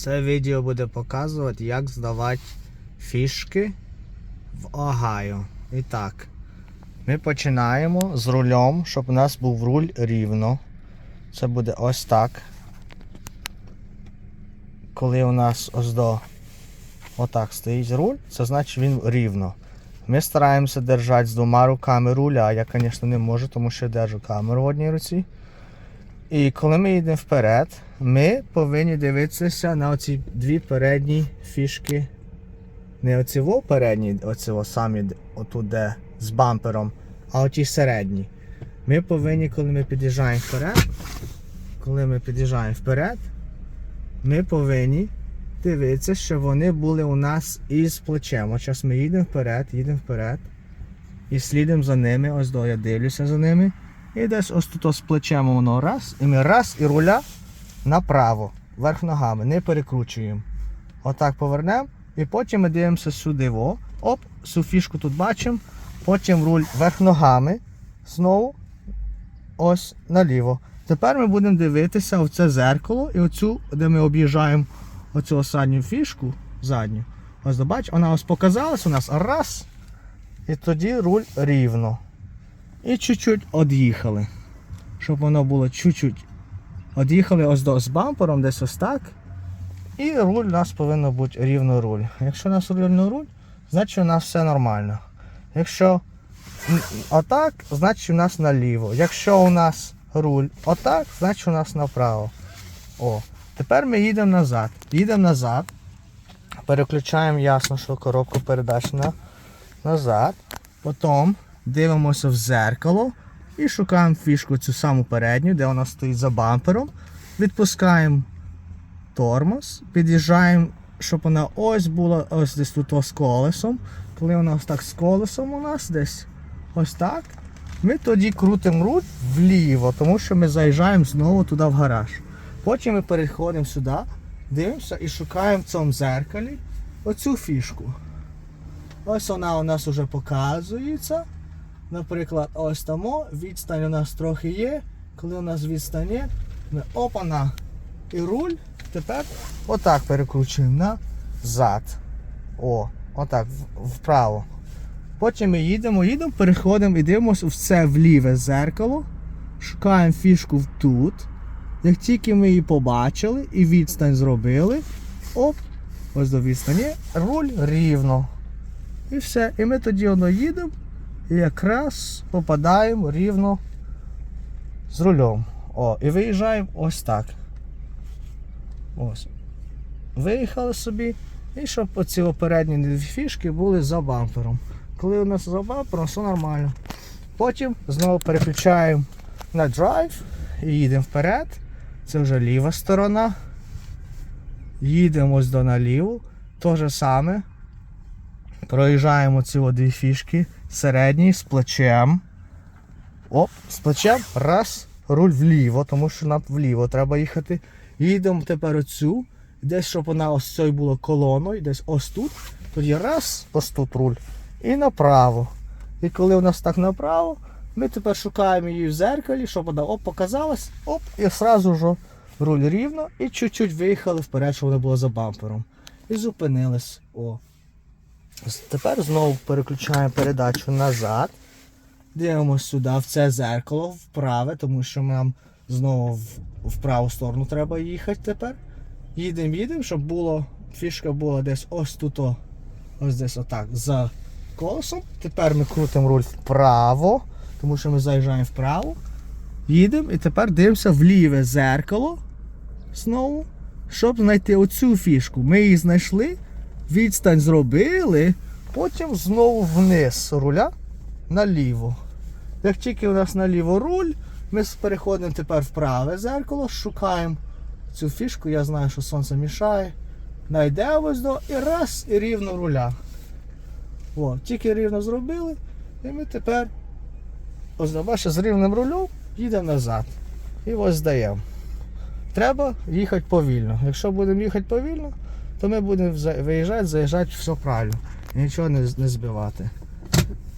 Це відео буде показувати, як здавати фішки в Огайо. І так, ми починаємо з рулем, щоб у нас був руль рівно. Це буде ось так. Коли у нас ось до отак стоїть руль, це значить він рівно. Ми стараємося держати з двома руками руля, а я, звісно, не можу, тому що я держу камеру в одній руці. І коли ми йдемо вперед, ми повинні дивитися на оці дві передні фішки. Не оці передні, оці самі отут де з бампером, а оті середні. Ми повинні, коли ми під'їжджаємо вперед, коли ми під'їжджаємо вперед, ми повинні дивитися, що вони були у нас із плечем. От зараз ми їдемо вперед, їдемо вперед. І слідом за ними, ось до я дивлюся за ними. І десь ось тут з плечем воно раз, і ми раз і руля направо, вверх ногами, не перекручуємо. Отак повернемо. І потім ми дивимося сюди. Во. Оп, цю фішку тут бачимо. Потім руль вверх ногами. Знову ось наліво. Тепер ми будемо дивитися в це зеркало і оцю, де ми об'їжджаємо оцю останню фішку задню. Ось бач, вона ось показалась у нас раз. І тоді руль рівно. І чуть-чуть од'їхали. Щоб воно було чуть-чуть. Од'їхали ось до з бампером, десь ось так. І руль у нас повинно бути рівно руль. Якщо у нас рівно руль, значить у нас все нормально. Якщо отак, значить у нас наліво. Якщо у нас руль отак, значить у нас направо. О, тепер ми їдемо назад. Їдемо назад. Переключаємо ясно, що коробку передач на назад. Потім дивимося в зеркало і шукаємо фішку цю саму передню, де вона стоїть за бампером. Відпускаємо тормоз, під'їжджаємо, щоб вона ось була ось десь тут з колесом. Коли вона ось так з колесом у нас десь ось так, ми тоді крутимо руль вліво, тому що ми заїжджаємо знову туди в гараж. Потім ми переходимо сюди, дивимося і шукаємо в цьому зеркалі оцю фішку. Ось вона у нас вже показується. Наприклад, ось тому відстань у нас трохи є. Коли у нас відстань є, ми опана і руль тепер отак перекручуємо назад. О, отак, вправо. Потім ми їдемо, їдемо, переходимо і дивимося в це вліве зеркало. Шукаємо фішку тут. Як тільки ми її побачили і відстань зробили, оп, ось до відстані, руль рівно. І все. І ми тоді воно їдемо і якраз попадаємо рівно з рулем. О, і виїжджаємо ось так. Ось. Виїхали собі. І щоб оці передні дві фішки були за бампером. Коли у нас за бампером, все нормально. Потім знову переключаємо на драйв і їдемо вперед. Це вже ліва сторона. Їдемо ось до наліву. То же саме. Проїжджаємо ці дві фішки. Середній з плечем. Оп, з плечем. Раз. Руль вліво, тому що нам вліво треба їхати. Їдемо тепер оцю. Десь, щоб вона ось цією була колоною, десь ось тут. Тоді раз, ось тут руль. І направо. І коли у нас так направо, ми тепер шукаємо її в зеркалі, щоб вона оп, показалась, оп, і одразу ж руль рівно і чуть-чуть виїхали вперед, щоб вона була за бампером. І зупинились. О. Тепер знову переключаємо передачу назад. Дивимося сюди, в це зеркало, вправе, тому що нам знову в, праву сторону треба їхати тепер. Їдемо, їдемо, щоб було, фішка була десь ось тут, ось десь отак, за колесом. Тепер ми крутимо руль вправо, тому що ми заїжджаємо вправо. Їдемо і тепер дивимося в ліве зеркало знову, щоб знайти оцю фішку. Ми її знайшли, відстань зробили, потім знову вниз руля наліво. Як тільки у нас наліво руль, ми переходимо тепер в праве зеркало, шукаємо цю фішку, я знаю, що сонце мішає. Найдемо ось до і раз, і рівно руля. О, тільки рівно зробили, і ми тепер, ось бачите, з рівним рулем їдемо назад. І ось здаємо. Треба їхати повільно. Якщо будемо їхати повільно, то ми будемо виїжджати, заїжджати, все правильно. Нічого не, не збивати.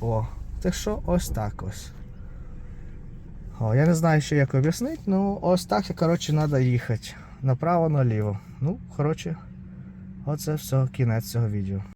О, так що ось так ось. О, я не знаю, що як об'яснити, ну ось так, коротше, треба їхати. направо наліво. Ну, коротше, оце все, кінець цього відео.